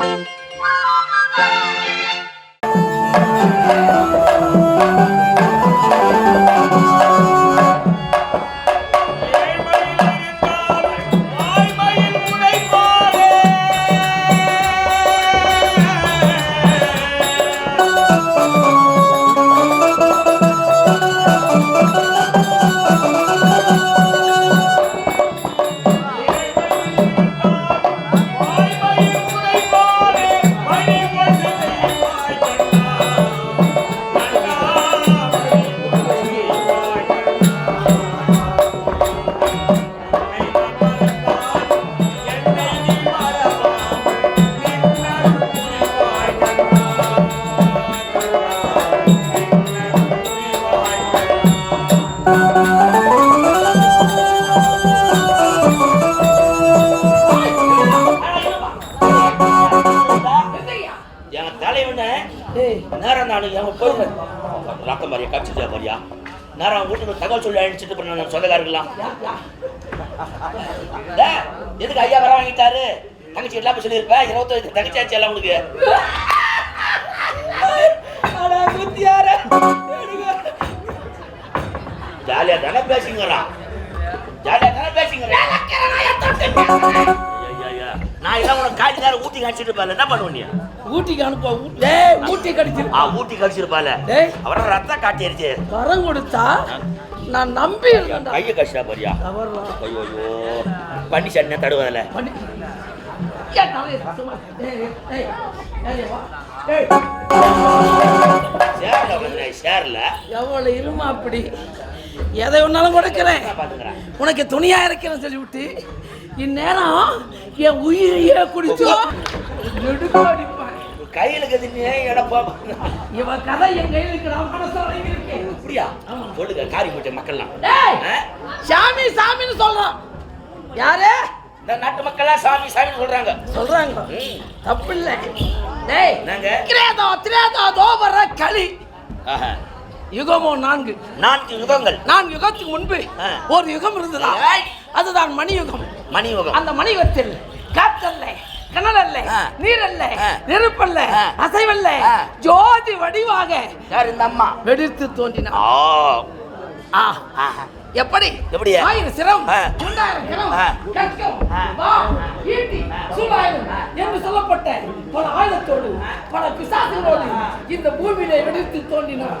Thank you. போயிருந்தேன் ரத்தம் மாதிரியா கட்சிச்சா மாதிரியா? நேரம் வீட்டுக்கு தகவல் சொல்லி அனுப்பிச்சிட்டு பண்ண டேய், எதுக்கு ஐயா வர வாங்கிட்டாரு? தங்கச்சி எல்லாம் சொல்லியிருப்பேன் இருபத்தஞ்சு தங்கச்சி ஆச்சு எல்லாம் உனக்கு. குத்தியார ஜாலியா தானே பேசிங்கிறான் ஜாலியா தானே பேசிங்கிறான் நான் எல்லாம் உனக்கு காய்ச்சி நேரம் ஊட்டி காய்ச்சிட்டு இருப்பாள். என்ன பண்ணுவ ஊட்டிக்கு அனுப்ப டேய் ஊட்டி கடிச்சிரு. ஆ ஊட்டி கடிச்சிருப்பாள். டேய். அவரை ரத்தம் காட்டிருச்சு வரம் கொடுத்தா நான் நம்பி இருக்கேன்டா கையை கடிச்சா பாரியா. ஐயோ ஐயோ. பண்ணி சட்டை தடுவதில்ல பண்ணி எவ்வளவு இருமா அப்படி எதை ஒன்னாலும் கொடுக்கிறேன். உனக்கு துணியா இருக்கிறேன்னு சொல்லிவிட்டு இந்நேரம் என் உயிரையே குடிச்சோ. நெடுக்க அடிப்பேன் கையில இடம் போ? இவன் கதை என் கையில் இருக்கிற அப்படியா? சொல்லுங்க காரி போட்ட மக்கள்லாம்? சாமி சாமின்னு சொல்றான் யாரு? இந்த நாட்டு மக்கள்லாம் சாமி சாமின்னு சொல்றாங்க. சொல்றாங்க. தப்பு இல்ல டேய் என்னங்க? கிரேதா திரேதா தோபர களி. யுகமோ நான்கு. நான்கு யுகங்கள். நான் யுகத்துக்கு முன்பு. ஒரு யுகம் இருந்ததா. அதுதான் மணி யுகம் மணி யுகம் அந்த மணி யுகத்தில் காற்றல்ல கனலல்ல ஆ. நீரல்ல ஆ. நெருப்பல்ல. அசைவல்ல. ஜோதி வடிவாக யார் இந்த அம்மா வெடித்து தோன்றினார் ஆ ஆ. ஆஹா. எப்படி எப்படி? ஆயிரம் சிரம். மூன்றாயிரம் கிரம். கற்கம் ஈட்டி சூடாயுதம் என்று சொல்லப்பட்ட பல ஆயுதத்தோடு பல பிசாசுகளோடு இந்த பூமியிலே வெடித்து தோன்றினார்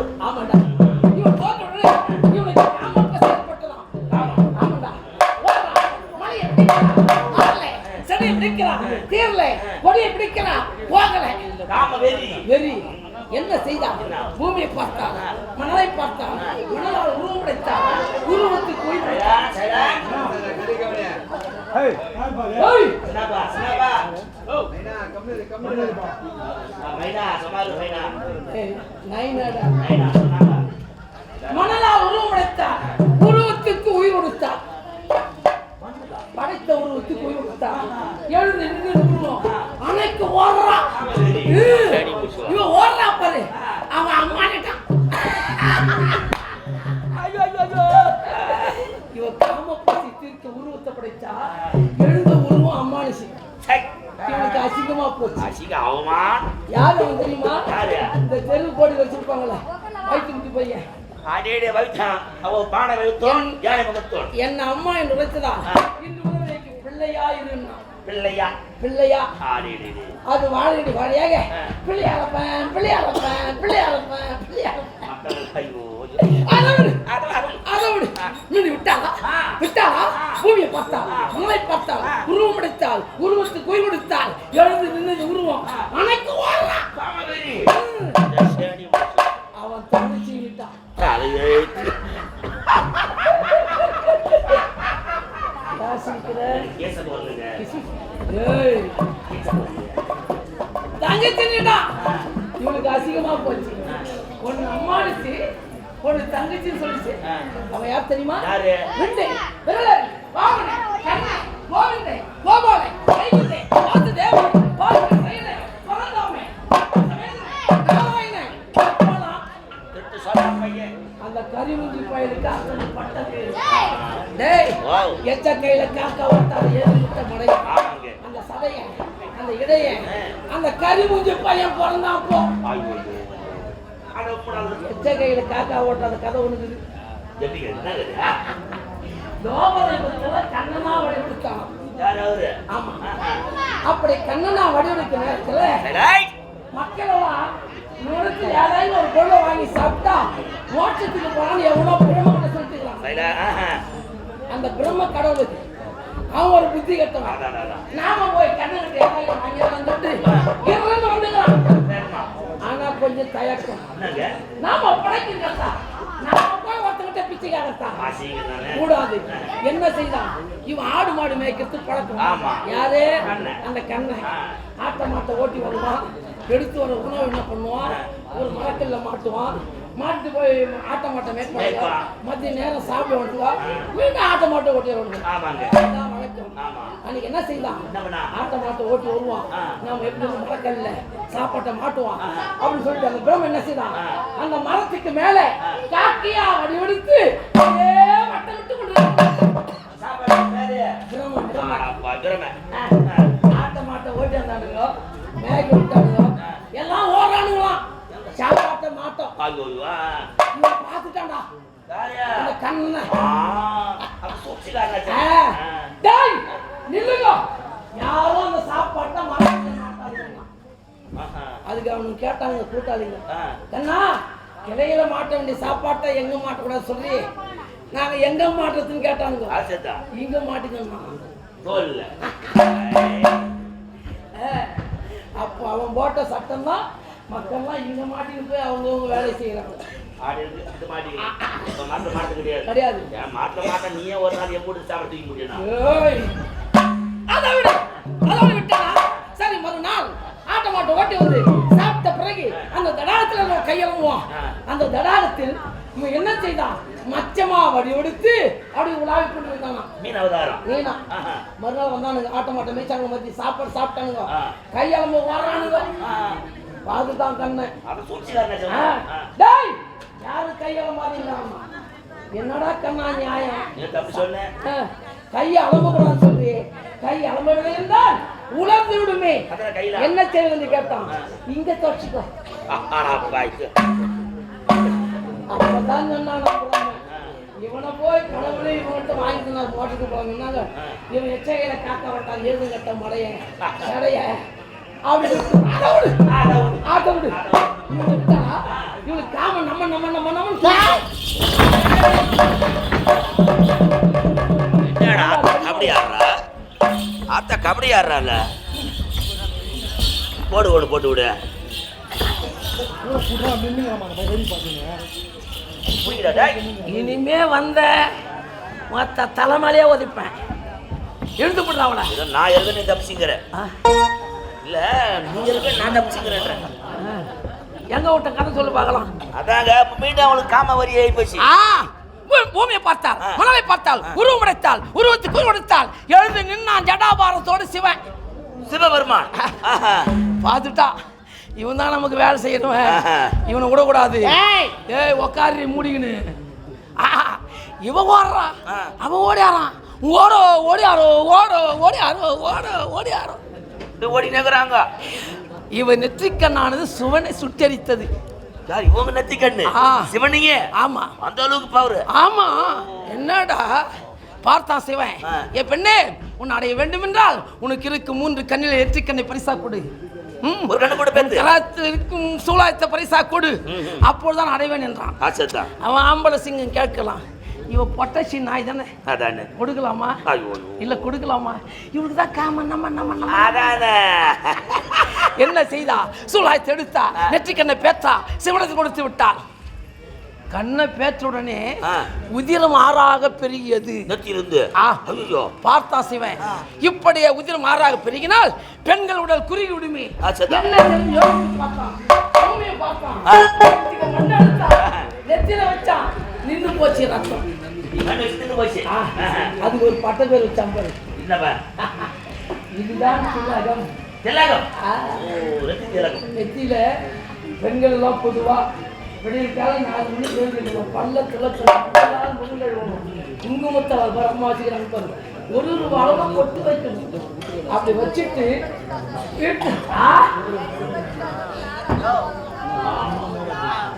மணலால் உருவம் படைத்தான் உருவத்துக்கு உயிர் கொடுத்தான் படைத்த உருவத்துக்கு உயிர் கொடுத்தான் எழுந்து நின்று அணைக்கு ஓடுறான் அசிங்க அவமான் யாரு அவன் தெரியுமா? யாரு? இந்த தெரு கோடி வச்சிருப்பாங்களே வயிற்று முட்டி பையன் அடேடே வைத்தான். அவ பானை வைத்தோன் யானை முகத்தோன் என்ன அம்மா என்று உழைத்ததா ஆ. இன்று பிள்ளையா இருந்தா பிள்ளையா? பிள்ளையா? அடேடே அது வாழையடி வாழையாக. ஆ. பிள்ளையாரப்பேன் பிள்ளையாரப்பேன் பிள்ளையாரப்பேன் பிள்ளையாரப்பேன் மக்கள் ஐயோ அதை விடு. அது அது அதை விடு. மீறி விட்டாளா விட்டாளா பூமியை பார்த்தால் மலை பார்த்தால் உருவம் எடுத்தால் உருவத்துக்கு உயிர் கொடுத்தாள் எழுந்து நின்று உருவம் அனைக்கு ஓடுறான் அவன் தங்கச்சி விட்டான். அது இவனுக்கு அசிங்கமா போச்சு. ஒன்னு அம்மா அடிச்சு உனக்கு தங்கச்சின்னு சொல்லிச்சு. அவன் யார் தெரியுமா? ரெண்டு விரலர் வாமன கண்ணை. கோவிந்தை கோபாலை. கைவிந்தை பார்த்து தேவன் பார்த்து அந்த கரிமுஞ்சி பயிருக்கு அத்தனை பட்டது. டேய் எச்ச கையில காக்கா ஒருத்தாரு ஏழு முட்டை முடைய அந்த சதைய அந்த இடைய அந்த கரிமுஞ்சி பையன் பிறந்தான் போ. எச்ச கையில காக்கா ஓட்டாத கதை? லோகத்துல கண்ணனா வடிவெடுத்தான். ஆமா. அப்படி கண்ணனா வடிவெடுத்த நேரத்துல டேய், மக்கள் எல்லாம் இவனுக்கு ஏதாவது ஒரு பொருளை வாங்கி சாப்பிட்டா மோட்சத்துக்கு போனான்னு எவனோ பிரம்மகிட்ட சொல்லிட்டுக்கிறான் சைலா, ஆஹா. அந்த பிரம்ம கடவுளுக்கு அவன் ஒரு புத்தி கட்டவன். அதான். நாம போய் கண்ணனுக்கு நாம படைக்கிறதா நாம போய் ஒருத்தங்கிட்ட பிச்சைக்காரத்தான்? கூடாது. என்ன செய்தான்? இவன் ஆடு மாடு மேய்க்கிறது பழக்கம். யாரு. அந்த கண்ணன் ஆ. ஆட்ட மாட்டை ஓட்டி வருவான். எடுத்து வர உணவு என்ன பண்ணுவான்? ஒரு மரக்கல்ல மாட்டுவான். மாட்டு போய் ஆட்ட மாட்டை மேய்ப்பாங்க மேய்ப்பான். மதிய நேரம் சாப்பிட வந்துவா மீண்டும் ஆட்ட மாட்டை ஓட்டி வருவாங்க ஆமா. அன்னைக்கு என்ன செய்தான் என்ன பண்ணா? ஆட்ட மாட்டை ஓட்டி வருவான். நாம எப்படி மரக்கல்ல சாப்பாட்டை மாட்டுவான். அப்படின்னு சொல்லிட்டு அந்த பிரம்ம என்ன செய்தான். அந்த மரத்துக்கு மேல காக்கியா வடிவெடுத்து அப்படியே வட்டம் விட்டு கொண்டு சாப்பாடு பேரு? பிரம்ம பிரம்ம ஆடப்பா, பிரமை. ஆ. ஆட்ட மாட்டை ஓட்டி வந்தானுங்க மேய்க்க விட்டானுங்க எல்லாம் ஓடுறானுங்களாம் சாப்பாட்டை மாட்டோம் ஐயோ, ஆ. இவன் பார்த்துட்டான்டா? அந்த. ஆ. டேய் நில்லுங்க யாரும் அந்த சாப்பாட்டை ஆஹா. அதுக்கு அவனுக்கு கேட்டாங்க கூட்டாளிங்க. கண்ணா கிளையில மாட்ட வேண்டிய சாப்பாட்டை எங்க மாட்டக்கூடாது சொல்லி நாங்க எங்க மாட்டுறதுன்னு கேட்டானுங்க. இங்க மாட்டிக்கணுமா தோல்ல. அப்போ அவன் போட்ட சட்டம் தான் மக்கள்லாம் இங்க மாட்டிட்டு போய் அவங்கவுங்க வேலை செய்யறாங்க. கிடையாது. ஏன் மாட்ட நீயே ஒரு நாள் என் கூட சாப்பிட தூக்கி முடியும் அதை விடு. அதை சரி மறுநாள் ஆட்ட மாட்டை ஓட்டி வந்து சாப்பிட்ட பிறகு அந்த தடாகத்துல நம்ம கையெழும்புவான் அந்த தடாகத்தில் இவன் என்ன செய்தான் மச்சமா வடிவெடுத்து அப்படி உலாவி கொண்டு மீன். அவதாரம் ஆஹா. மறுநாள் வந்தானுங்க ஆட்ட மாட்டை மேய்ச்சாங்க மத்தி சாப்பாடு சாப்பிட்டானுங்க. கையெழும்பு வர்றானுங்க சூழ்ச்சிக்காரனாச்சே. ஆ. ஆ. டேய் யாரு கையெழும்பாதீங்க என்னடா கண்ணா நியாயம்? நீ தப்பு சொன்ன. ஆ, கை அலம்பக்கூடாது சொல்லி கை அலம்பவில்லை என்றால் உலர்ந்து விடுமே. கையில. என்ன செய்வது கேட்டான். இங்க தொடச்சுக்கோ. அப்பதான் சொன்னான். இவனை போய் கடவுளே இவன்கிட்ட வாங்கிட்டு நான் போட்டுட்டு போனாங்க இவன் எச்சகையில காக்க விட்டான் ஏது கட்ட மடைய சடைய. அப்படி சொல்லிட்டு, ஆட்ட விடு ஆட்ட விடு இவனை விட்டா இவனுக்கு காம நம்ம நம்ம நம்ம கபடி ஆடுறா? ஆத்தா கபடி ஆடுறால போடு போடு போட்டு விடு? இனிமே வந்த மொத்த தலைமலையே ஒதிப்பேன் எழுந்து போடுறா அவளை. ஏதோ நான் இருக்க நீ தப்பிச்சுங்கிற இல்ல நீ இருக்க நான் தப்பிச்சுங்கிறேன் எங்க விட்ட கதை சொல்லு பார்க்கலாம். அதாங்க மீண்டும் அவளுக்கு காம வரி ஆகி போச்சு. பூமியை பார்த்தால். மணலை பார்த்தால் உருவம் உடைத்தால் உருவத்துக்கு உருவெடுத்தால் எழுந்து நின்னான் ஜடாபாரத்தோடு சிவன். சிவபெருமான். பார்த்துட்டா இவன் தான் நமக்கு வேலை செய்யணும். இவனை விடக்கூடாது. ஏய். உக்காரி மூடிக்கின்னு இவன் ஓடுறான். அவன் ஓடியாரான் ஓடோ ஓடியாரோ ஓடோ ஓடியாரோ ஓடோ ஓடியாரோ. இப்படி ஓடி நிற்கிறாங்க இவன் நெற்றிக்கண்ணானது சுவனை சுட்டரித்தது. யார் இவங்க நெத்தி கண்ணு ஆ. சிவனிங்க ஆமா. அந்த அளவுக்கு பவரு ஆமா. என்னடா? பார்த்தான் சிவன். ஏ பெண்ணே உன்னை அடைய வேண்டும் என்றால் உனக்கு இருக்கும் மூன்று கண்ணில் எற்றி கண்ணை பரிசா கொடு. ஒரு கண்ணு கூட கராத்தில் இருக்கும் சூலாயத்தை பரிசா கொடு. அப்பொழுதுதான் அடைவேன் என்றான். அவன் ஆம்பளை சிங்கம் கேட்கலாம். இவ பொட்டச்சி நாய் தானே? அதானே. கொடுக்கலாமா? இல்ல கொடுக்கலாமா? இவனுக்கு தான் காம நம்ம நம்ம அதானே. என்ன செய்தா? சூலாயத்தை எடுத்தா நெற்றிக்கண்ணை பேத்தா சிவனத்தை கொடுத்து விட்டா. கண்ணை பேற்ற உடனே ஆ. உதிரம் ஆறாக பெருகியது. பார்த்தா சிவன். இப்படியே உதிரம் ஆறாக பெருகினால் பெண்கள் உடல் குறுகி விடுமே. நெத்தியில வச்சான். நின்னு போச்சு ரத்தம். அதுக்கு ஒரு பட்ட பேர் வச்சான் பாரு என்னப்பா இதுதான் திலகம். திலகம். நெத்தியில பெண்கள் எல்லாம் பொதுவா விடியற்கால நாலு மணி எழுந்திருக்கணும் பல்ல துளக்கணும் முதல் முகங்கள் வேணும் குங்குமத்தை அம்மா வச்சுக்கிறாங்க பாருங்க ஒரு ஒரு வாரமா கொட்டு வைக்கணும். அப்படி வச்சுட்டு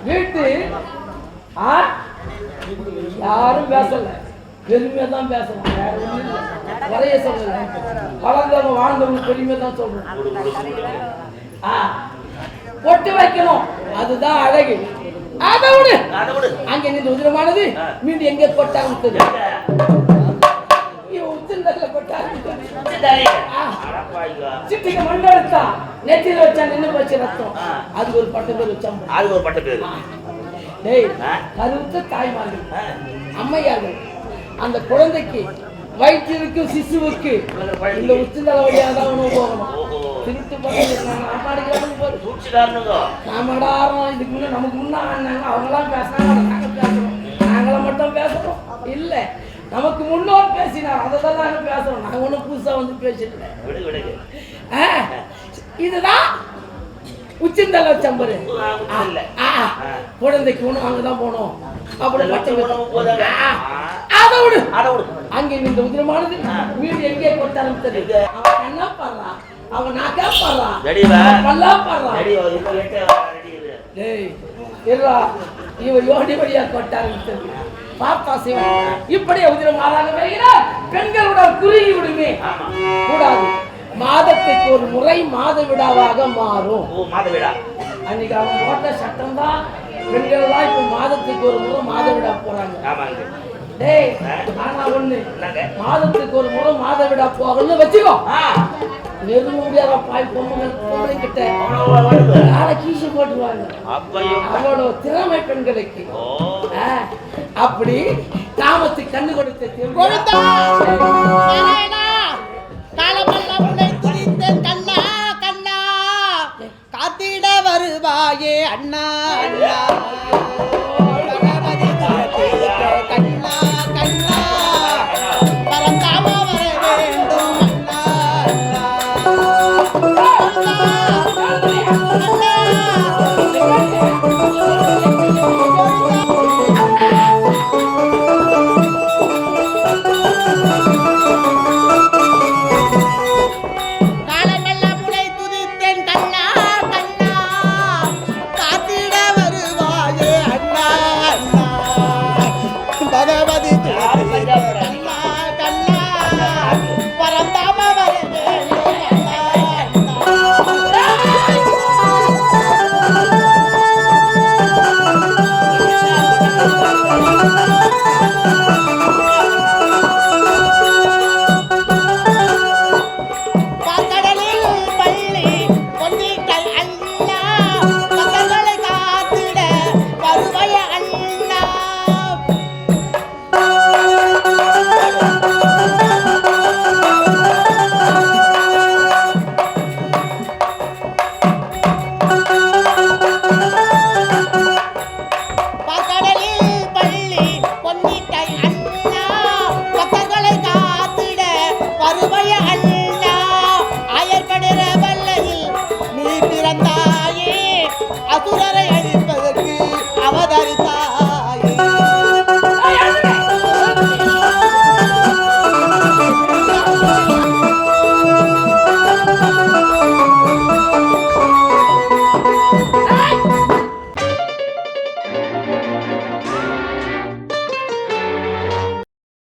வீட்டு ஆ? யாரும் பேசல. பெருமையா தான் பேசணும் வேற ஒண்ணும் இல்ல. வரைய சொல்லல வளர்ந்தவங்க வாழ்ந்தவங்க பெருமையா தான் சொல்றோம் ஆ பொட்டு வைக்கணும். அதுதான் அழகு. அதை விடு. அதை அங்க நின்று உதிரமானது. மீண்டும் எங்க கொட்டாங்க உத்திரல கொட்டாங்க மண்ணெடுத்தா நெத்தியில வச்சா நின்னு போச்சு ரத்தம். அதுக்கு ஒரு பட்டு பேர் வச்சான். அது ஒரு பட்ட பேரு. டேய். கருத்த தாய்மார்கள். அம்மையார்கள் அந்த குழந்தைக்கு வயிற்றிற்கும் சிசுவுக்கு இந்த உச்சிந்தல வழியாக தான் உணவு போகணும். திருட்டு பண்ணி போது சூழ்ச்சிக்காரனுங்க. நாமடா ஆடுறோம் இதுக்கு முன்ன நமக்கு முன்ன அவங்களாம் பேசினாங்க நாங்க பேசுறோம் நாங்கள மட்டும் பேசுறோம் இல்ல நமக்கு முன்னோர் பேசினார் அதை தான் நாங்க பேசுறோம் நாங்க ஒண்ணும் புதுசா வந்து. ஆ, இதுதான் உச்சிந்தல சம்பரு. குழந்தைக்கு ஒண்ணு அங்கதான் போனோம் அப்படி. அதை விடு. அங்கே இந்த உதிரமானது. வீடு எங்கே எங்க? அவன் கண்ணா பாடுறான் அவன் நாக்கா பாடுறான் ரெடிவா? அவன் பல்லா பாடுறான். டேய் இருடா. இவன் யோடி வழியா கொட்டாரு பார்த்தா சிவன். இப்படியே உதிரம் மாறாக வருகிறார் பெண்களோட குறுகி விடுமே. கூடாது. மாதத்துக்கு ஒரு முறை மாத விடாவாக மாறும். ஓ, மாதவிடா. அன்னைக்கு அவன் போட்ட சட்டம் தான் பெண்கள் எல்லாம் இப்ப மாதத்துக்கு ஒரு முறை மாத விடா போறாங்க. ஆமாங்க. டேய் ஆனா ஒண்ணு? மாதத்துக்கு ஒரு முறை மாத விடா போகணும்னு வச்சுக்கோ. நெருங்க முடியாத பாய் கிட்ட. நாளை கீசு போட்டுருவாங்க. அவளோட திறமை பெண்களுக்கு. அப்படி காமத்துக்கு கண்ணு கொடுத்த வாயே அண்ணா அண்ணா.